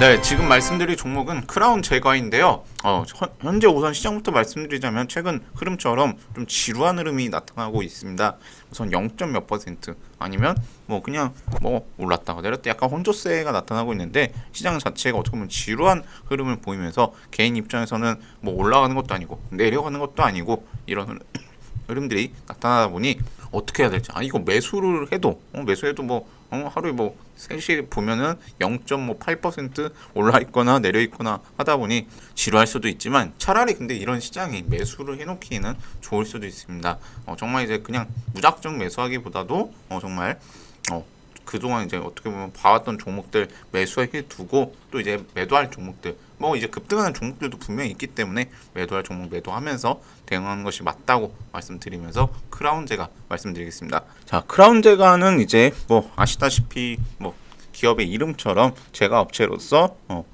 네, 지금 말씀드릴 종목은 크라운 제거인데요. 어, 현- 현재 우선 시장부터 말씀드리자면 최근 흐름처럼 좀 지루한 흐름이 나타나고 있습니다. 우선 0. 몇 퍼센트 아니면 뭐 그냥 뭐 올랐다가 내렸다 약간 혼조세가 나타나고 있는데 시장 자체가 어떻게 보면 지루한 흐름을 보이면서 개인 입장에서는 뭐 올라가는 것도 아니고 내려가는 것도 아니고 이런 흐름- 흐름들이 나타나다 보니 어떻게 해야 될지 아 이거 매수를 해도 어, 매수해도 뭐 어, 하루에 뭐 3시 보면은 0.8% 올라 있거나 내려 있거나 하다 보니 지루할 수도 있지만 차라리 근데 이런 시장이 매수를 해놓기에는 좋을 수도 있습니다. 어, 정말 이제 그냥 무작정 매수하기보다도 어, 정말 어, 그동안 이제 어떻게 보면 봐왔던 종목들 매수해 두고 또 이제 매도할 종목들 뭐 이제 급등하는 종목들도 분명히 있기 때문에 매도할 종목 매도하면서 대응하는 것이 맞다고 말씀드리면서 크라운제가 말씀드리겠습니다. 자, 크라운제가는 이제 뭐 아시다시피 뭐 기업의 이름처럼 제가 업체로서 어,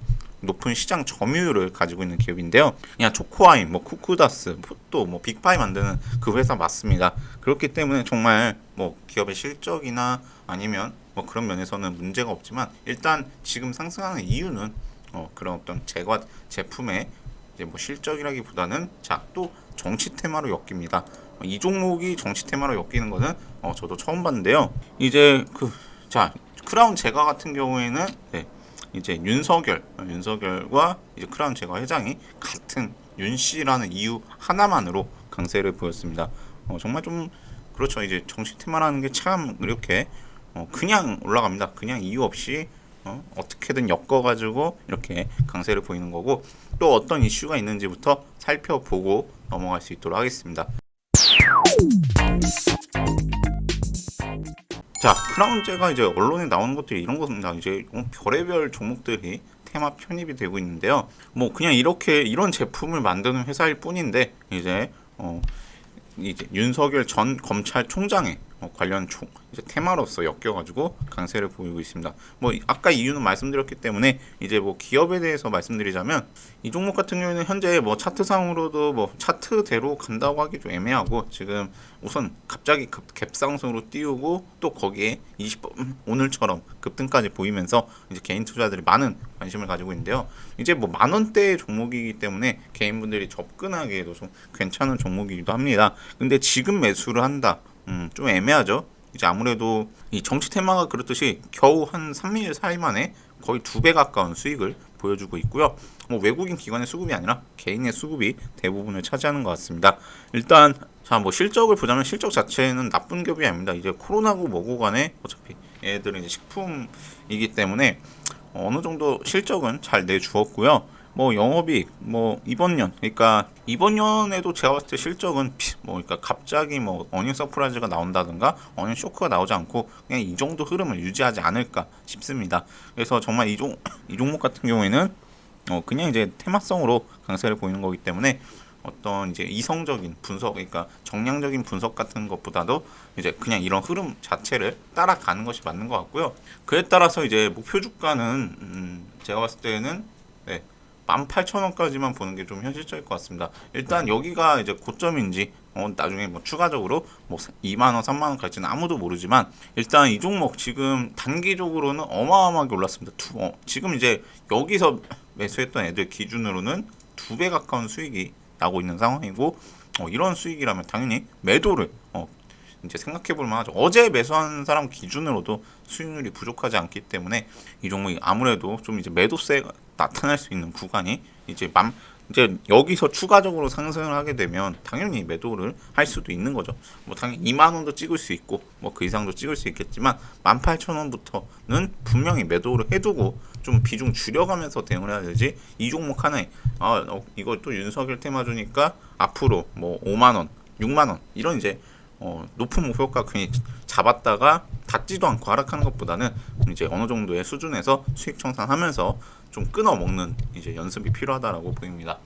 높은 시장 점유율을 가지고 있는 기업인데요. 그냥 초코아임, 뭐 쿠쿠다스, 포또, 뭐 빅파이 만드는 그 회사 맞습니다. 그렇기 때문에 정말 뭐 기업의 실적이나 아니면 뭐 그런 면에서는 문제가 없지만 일단 지금 상승하는 이유는 어, 그런 어떤 제과 제품의 이제 뭐 실적이라기보다는 자 또 정치 테마로 엮입니다. 어, 이 종목이 정치 테마로 엮이는 거는 어, 저도 처음 봤는데요. 이제 그 자 크라운 제가 같은 경우에는 네, 이제 윤석열 어, 윤석열과 이제 크라운 제가 회장이 같은 윤 씨라는 이유 하나만으로 강세를 보였습니다. 어, 정말 좀 그렇죠. 이제 정치 테마라는 게 참 이렇게 어, 그냥 올라갑니다. 그냥 이유 없이 어, 어떻게든 엮어가지고 이렇게 강세를 보이는 거고 또 어떤 이슈가 있는지부터 살펴보고 넘어갈 수 있도록 하겠습니다. 자 크라운제가 이제 언론에 나오는 것들이 이런 겁니다. 이제 어, 별의별 종목들이 테마 편입이 되고 있는데요. 뭐 그냥 이렇게 이런 제품을 만드는 회사일 뿐인데 이제 어 이제 윤석열 전 검찰총장의 어, 관련 총, 이제 테마로서 엮여가지고 강세를 보이고 있습니다. 뭐 이- 아까 이유는 말씀드렸기 때문에 이제 뭐 기업에 대해서 말씀드리자면 이 종목 같은 경우에는 현재 뭐 차트상으로도 뭐 차트대로 간다고 하기 좀 애매하고 지금 우선 갑자기 급 갭상승으로 띄우고 또 거기에 20번 오늘처럼 급등까지 보이면서 이제 개인 투자들이 많은 관심을 가지고 있는데요. 이제 뭐 만 원대의 종목이기 때문에 개인분들이 접근하기에도 좀 괜찮은 종목이기도 합니다. 근데 지금 매수를 한다. 음, 좀 애매하죠. 이제 아무래도 이 정치 테마가 그렇듯이 겨우 한 3일, 4일 만에 거의 두 배 가까운 수익을 보여주고 있고요. 뭐 외국인 기관의 수급이 아니라 개인의 수급이 대부분을 차지하는 것 같습니다. 일단 자 뭐 실적을 보자면 실적 자체는 나쁜 기업이 아닙니다. 이제 코로나고 뭐고 간에 어차피 얘들은 이제 식품이기 때문에 어느 정도 실적은 잘 내주었고요. 뭐 영업이익 뭐 이번 년 그러니까 이번 년에도 제가 봤을 때 실적은 피- 뭐 그러니까 갑자기 뭐 어닝 서프라이즈가 나온다든가 어닝 쇼크가 나오지 않고 그냥 이 정도 흐름을 유지하지 않을까 싶습니다. 그래서 정말 이, 종, 이 종목 같은 경우에는 어 그냥 이제 테마성으로 강세를 보이는 거기 때문에 어떤 이제 이성적인 분석 그러니까 정량적인 분석 같은 것보다도 이제 그냥 이런 흐름 자체를 따라가는 것이 맞는 것 같고요. 그에 따라서 이제 목표 주가는 음 제가 봤을 때는 네, 18,000원까지만 보는 게 좀 현실적일 것 같습니다. 일단 여기가 이제 고점인지 어, 나중에 뭐 추가적으로 뭐 2만 원, 3만 원 갈지는 아무도 모르지만 일단 이 종목 지금 단기적으로는 어마어마하게 올랐습니다. 두, 어, 지금 이제 여기서 매수했던 애들 기준으로는 두 배 가까운 수익이 나고 있는 상황이고 어, 이런 수익이라면 당연히 매도를 어, 이제 생각해 볼 만하죠. 어제 매수한 사람 기준으로도 수익률이 부족하지 않기 때문에 이 종목이 아무래도 좀 이제 매도세가 나타날 수 있는 구간이 이제 맘 이제 여기서 추가적으로 상승을 하게 되면 당연히 매도를 할 수도 있는 거죠. 뭐 당연히 2만 원도 찍을 수 있고 뭐 그 이상도 찍을 수 있겠지만 18,000원부터는 분명히 매도를 해두고 좀 비중 줄여가면서 대응을 해야 되지 이 종목 하나에 아 어, 이거 또 윤석열 테마 주니까 앞으로 뭐 5만 원, 6만 원 이런 이제 어, 높은 목표가 괜히 잡았다가 닿지도 않고 하락하는 것보다는 이제 어느 정도의 수준에서 수익 청산하면서 좀 끊어 먹는 이제 연습이 필요하다라고 보입니다.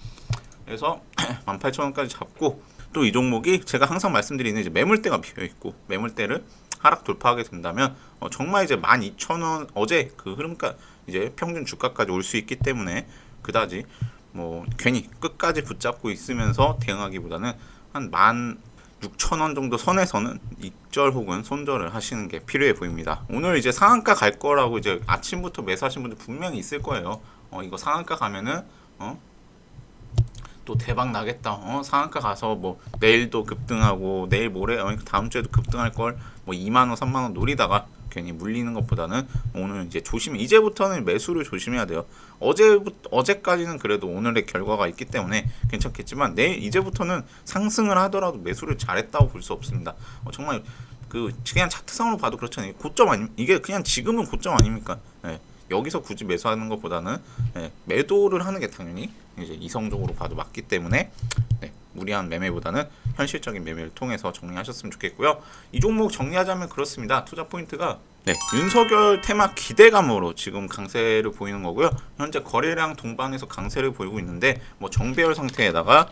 그래서 18,000원까지 잡고 또 이 종목이 제가 항상 말씀드리는 이제 매물대가 비어 있고 매물대를 하락 돌파하게 된다면 어, 정말 이제 12,000원 어제 그 흐름가 이제 평균 주가까지 올 수 있기 때문에 그다지 뭐 괜히 끝까지 붙잡고 있으면서 대응하기보다는 한 만 6,000원 정도 선에서는 입절 혹은 손절을 하시는 게 필요해 보입니다. 오늘 이제 상한가 갈 거라고 이제 아침부터 매수하신 분들 분명히 있을 거예요. 어, 이거 상한가 가면은 어? 또 대박 나겠다. 어, 상한가 가서 뭐 내일도 급등하고 내일 모레 어, 다음 주에도 급등할 걸 뭐 2만 원, 3만 원 노리다가 괜히 물리는 것보다는 오늘 이제 조심 이제부터는 매수를 조심해야 돼요. 어제부터 어제까지는 그래도 오늘의 결과가 있기 때문에 괜찮겠지만 내일 이제부터는 상승을 하더라도 매수를 잘했다고 볼 수 없습니다. 어, 정말 그 그냥 차트상으로 봐도 그렇잖아요. 고점 아니 이게 그냥 지금은 고점 아닙니까? 예. 여기서 굳이 매수하는 것보다는 예, 매도를 하는 게 당연히 이제 이성적으로 봐도 맞기 때문에 네, 무리한 매매보다는 현실적인 매매를 통해서 정리하셨으면 좋겠고요. 이 종목 정리하자면 그렇습니다. 투자 포인트가 네, 윤석열 테마 기대감으로 지금 강세를 보이는 거고요. 현재 거래량 동반해서 강세를 보이고 있는데 뭐 정배열 상태에다가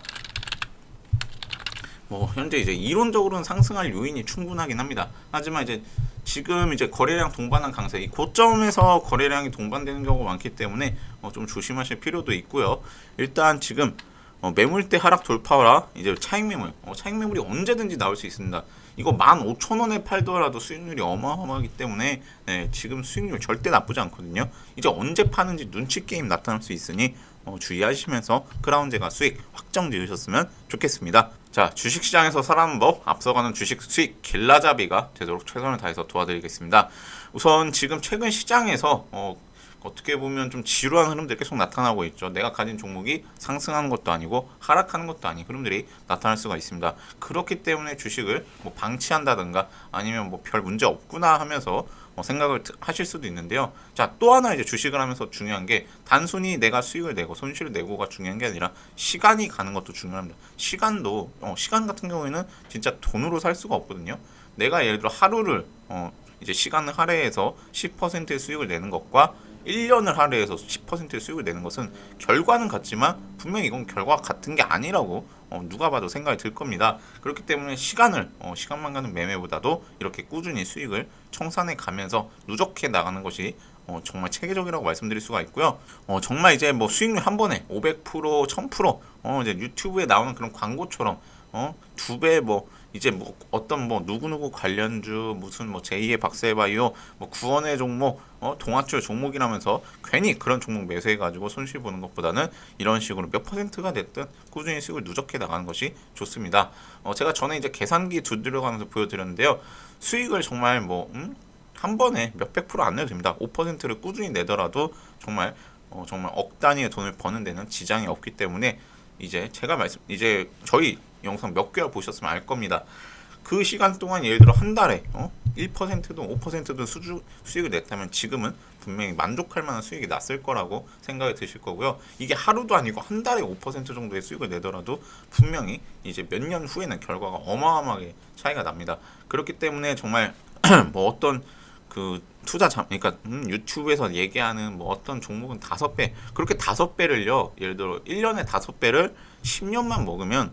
뭐 현재 이제 이론적으로는 상승할 요인이 충분하긴 합니다. 하지만 이제 지금 이제 거래량 동반한 강세, 이 고점에서 거래량이 동반되는 경우가 많기 때문에 어, 좀 조심하실 필요도 있고요. 일단 지금 어, 매물대 하락 돌파라 이제 차익 매물, 어, 차익 매물이 언제든지 나올 수 있습니다. 이거 15,000원에 팔더라도 수익률이 어마어마하기 때문에 네, 지금 수익률 절대 나쁘지 않거든요. 이제 언제 파는지 눈치 게임 나타날 수 있으니 어, 주의하시면서 크라운제가 수익 확정 지으셨으면 좋겠습니다. 자, 주식시장에서 살아남는 법, 앞서가는 주식 수익 길라잡이가 되도록 최선을 다해서 도와드리겠습니다. 우선 지금 최근 시장에서 어, 어떻게 보면 좀 지루한 흐름들이 계속 나타나고 있죠. 내가 가진 종목이 상승하는 것도 아니고 하락하는 것도 아닌 흐름들이 나타날 수가 있습니다. 그렇기 때문에 주식을 뭐 방치한다든가 아니면 뭐 별 문제 없구나 하면서 어, 생각을 드- 하실 수도 있는데요. 자, 또 하나 이제 주식을 하면서 중요한 게 단순히 내가 수익을 내고 손실을 내고가 중요한 게 아니라 시간이 가는 것도 중요합니다. 시간도 어, 시간 같은 경우에는 진짜 돈으로 살 수가 없거든요. 내가 예를 들어 하루를 어, 이제 시간을 할애해서 10%의 수익을 내는 것과 1년을 할애해서 10%의 수익을 내는 것은 결과는 같지만 분명히 이건 결과가 같은 게 아니라고 어, 누가 봐도 생각이 들 겁니다. 그렇기 때문에 시간을 어, 시간만 가는 매매보다도 이렇게 꾸준히 수익을 청산해 가면서 누적해 나가는 것이 어, 정말 체계적이라고 말씀드릴 수가 있고요. 어, 정말 이제 뭐 수익률 한 번에 500% 1000% 어, 이제 유튜브에 나오는 그런 광고처럼 어, 두 배 뭐 이제 뭐 어떤 뭐 누구누구 관련주 무슨 뭐 제2의 박세바이오 뭐 구원의 종목 어 동아줄 종목이라면서 괜히 그런 종목 매수해 가지고 손실 보는 것보다는 이런 식으로 몇 퍼센트가 됐든 꾸준히 수익을 누적해 나가는 것이 좋습니다. 어 제가 전에 이제 계산기 두드려 가면서 보여드렸는데요. 수익을 정말 뭐 음? 한 번에 몇백 프로 안 내도 됩니다. 5%를 꾸준히 내더라도 정말 어, 정말 억 단위의 돈을 버는 데는 지장이 없기 때문에 이제 제가 말씀 이제 저희 영상 몇 개월 보셨으면 알 겁니다. 그 시간 동안 예를 들어 한 달에 어? 1%든 5%든 수주, 수익을 냈다면 지금은 분명히 만족할 만한 수익이 났을 거라고 생각이 드실 거고요. 이게 하루도 아니고 한 달에 5% 정도의 수익을 내더라도 분명히 이제 몇 년 후에는 결과가 어마어마하게 차이가 납니다. 그렇기 때문에 정말 뭐 어떤 그 투자 잠 그러니까 음, 유튜브에서 얘기하는 뭐 어떤 종목은 다섯 배 그렇게 다섯 배를요 예를 들어 1년에 다섯 배를 10년만 먹으면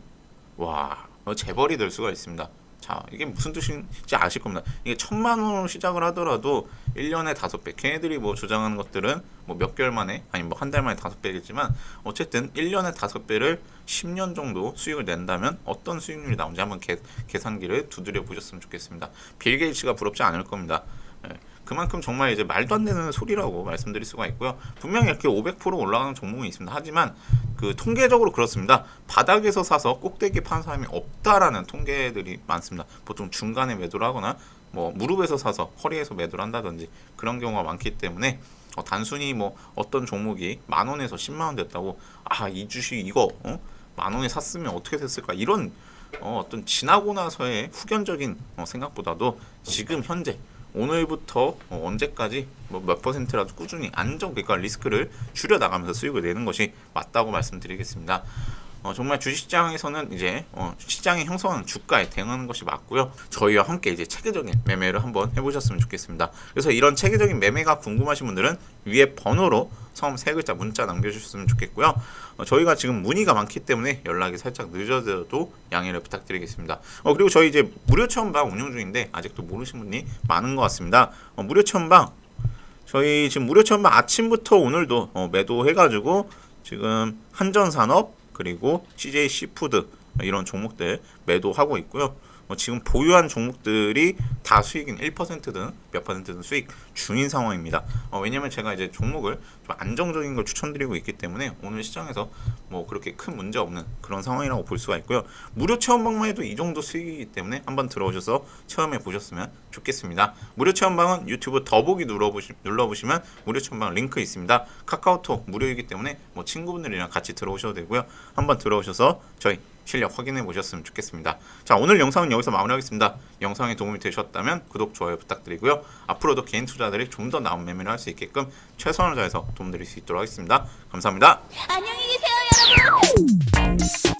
와 어, 재벌이 될 수가 있습니다. 자 이게 무슨 뜻인지 아실 겁니다. 이게 천만 원으로 시작을 하더라도 1년에 다섯 배 걔네들이 뭐 주장하는 것들은 뭐 몇 개월 만에 아니 뭐 한 달 만에 다섯 배겠지만 어쨌든 1년에 다섯 배를 10년 정도 수익을 낸다면 어떤 수익률이 나오는지 한번 계, 계산기를 두드려 보셨으면 좋겠습니다. 빌 게이츠가 부럽지 않을 겁니다. 예, 그만큼 정말 이제 말도 안 되는 소리라고 말씀드릴 수가 있고요. 분명히 이렇게 500% 올라가는 종목이 있습니다. 하지만 그 통계적으로 그렇습니다. 바닥에서 사서 꼭대기 판 사람이 없다라는 통계들이 많습니다. 보통 중간에 매도를 하거나 뭐 무릎에서 사서 허리에서 매도를 한다든지 그런 경우가 많기 때문에 어, 단순히 뭐 어떤 종목이 만 원에서 10만 원 됐다고 아 이 주식 이거 어? 만 원에 샀으면 어떻게 됐을까 이런 어, 어떤 지나고 나서의 후견적인 어, 생각보다도 지금 현재 오늘부터 어, 언제까지 뭐 몇 퍼센트라도 꾸준히 안정 그러니까 리스크를 줄여 나가면서 수익을 내는 것이 맞다고 말씀드리겠습니다. 어, 정말 주식시장에서는 이제 어, 시장의 형성하는 주가에 대응하는 것이 맞고요. 저희와 함께 이제 체계적인 매매를 한번 해보셨으면 좋겠습니다. 그래서 이런 체계적인 매매가 궁금하신 분들은 위에 번호로 처음 세 글자 문자 남겨주셨으면 좋겠고요. 어, 저희가 지금 문의가 많기 때문에 연락이 살짝 늦어져도 양해를 부탁드리겠습니다. 어, 그리고 저희 이제 무료 체험방 운영 중인데 아직도 모르신 분이 많은 것 같습니다. 어, 무료 체험방 저희 지금 무료 체험방 아침부터 오늘도 어, 매도해가지고 지금 한전산업 그리고 CJ 시푸드 이런 종목들 매도하고 있고요. 뭐 지금 보유한 종목들이 다 수익인 1%든 몇 퍼센트든 수익 중인 상황입니다. 어, 왜냐면 제가 이제 종목을 좀 안정적인 걸 추천드리고 있기 때문에 오늘 시장에서 뭐 그렇게 큰 문제 없는 그런 상황이라고 볼 수가 있고요. 무료 체험방만 해도 이 정도 수익이기 때문에 한번 들어오셔서 체험해 보셨으면 좋겠습니다. 무료 체험방은 유튜브 더보기 눌러보시, 눌러보시면 무료 체험방 링크 있습니다. 카카오톡 무료이기 때문에 뭐 친구분들이랑 같이 들어오셔도 되고요. 한번 들어오셔서 저희 실력 확인해 보셨으면 좋겠습니다. 자, 오늘 영상은 여기서 마무리하겠습니다. 영상에 도움이 되셨다면 구독, 좋아요 부탁드리고요. 앞으로도 개인 투자들이 좀 더 나은 매매를 할 수 있게끔 최선을 다해서 도움드릴 수 있도록 하겠습니다. 감사합니다. 안녕히 계세요, 여러분.